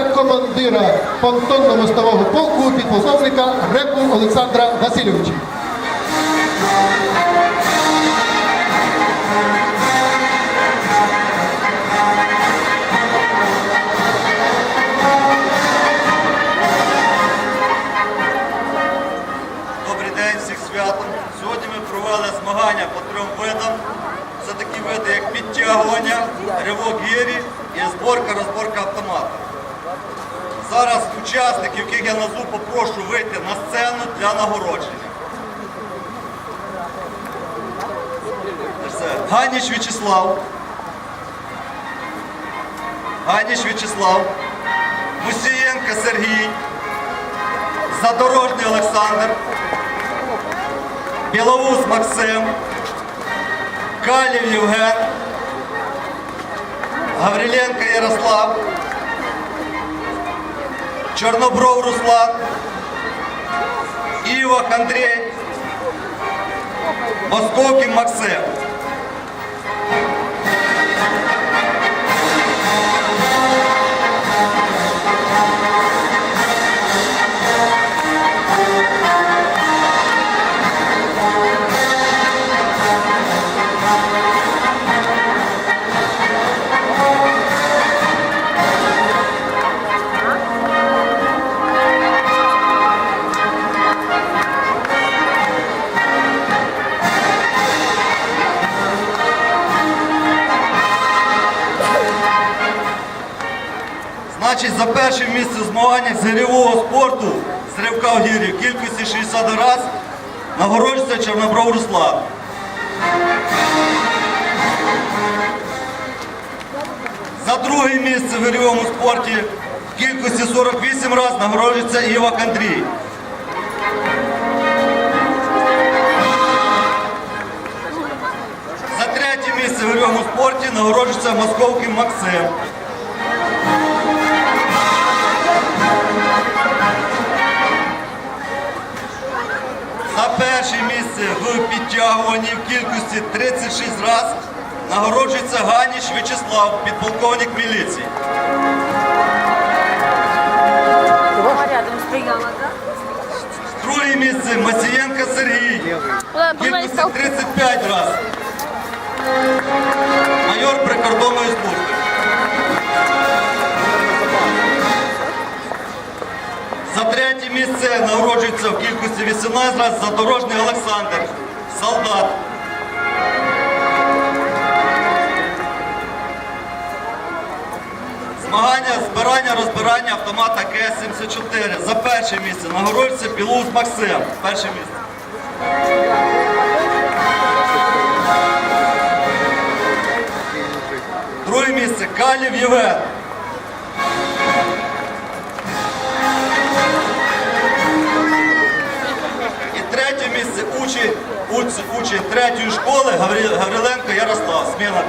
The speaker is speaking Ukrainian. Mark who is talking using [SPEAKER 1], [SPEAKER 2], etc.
[SPEAKER 1] командира понтонно-мостового полку підполковника Реку Олександра Васильовича.
[SPEAKER 2] Добрий день, всіх святом. Сьогодні ми провели змагання по трьом видам. Це такі види, як підтягування, ривок гірі і зборка, розборка автомата. Зараз учасників, яких я назву, попрошу вийти на сцену для нагородження. Ганіч В'ячеслав. Ганіч В'ячеслав. Мусієнко Сергій. Задорожний Олександр, Білоус Максим, Калів Євген, Гавриленко Ярослав, Чорнобров Руслан, Івах Андрій, Московкін Максим. Значить, за перше місце в змаганнях з гирьового спорту з ривка в гірі кількості 60 раз нагороджується Чорнобров Руслан. За друге місце в гирьовому спорті в кількості 48 раз нагороджується Івак Андрій. За третє місце в гирьовому спорті нагороджується Московкин Максим. За перше місце в підтягуванні в кількості 36 раз нагороджується Ганіч В'ячеслав, підполковник міліції. Друге місце Масієнко Сергій. Кількості 35 раз. За третє місце нагороджується в кількості 18 разів задорожний Олександр, солдат. Змагання збирання розбирання автомата КС-74. За перше місце нагороджується Білоус Максим. Перше місце. Друге місце Калів Євген. Учень, учень, третьої школи Гавриленко Ярослав. Сміна.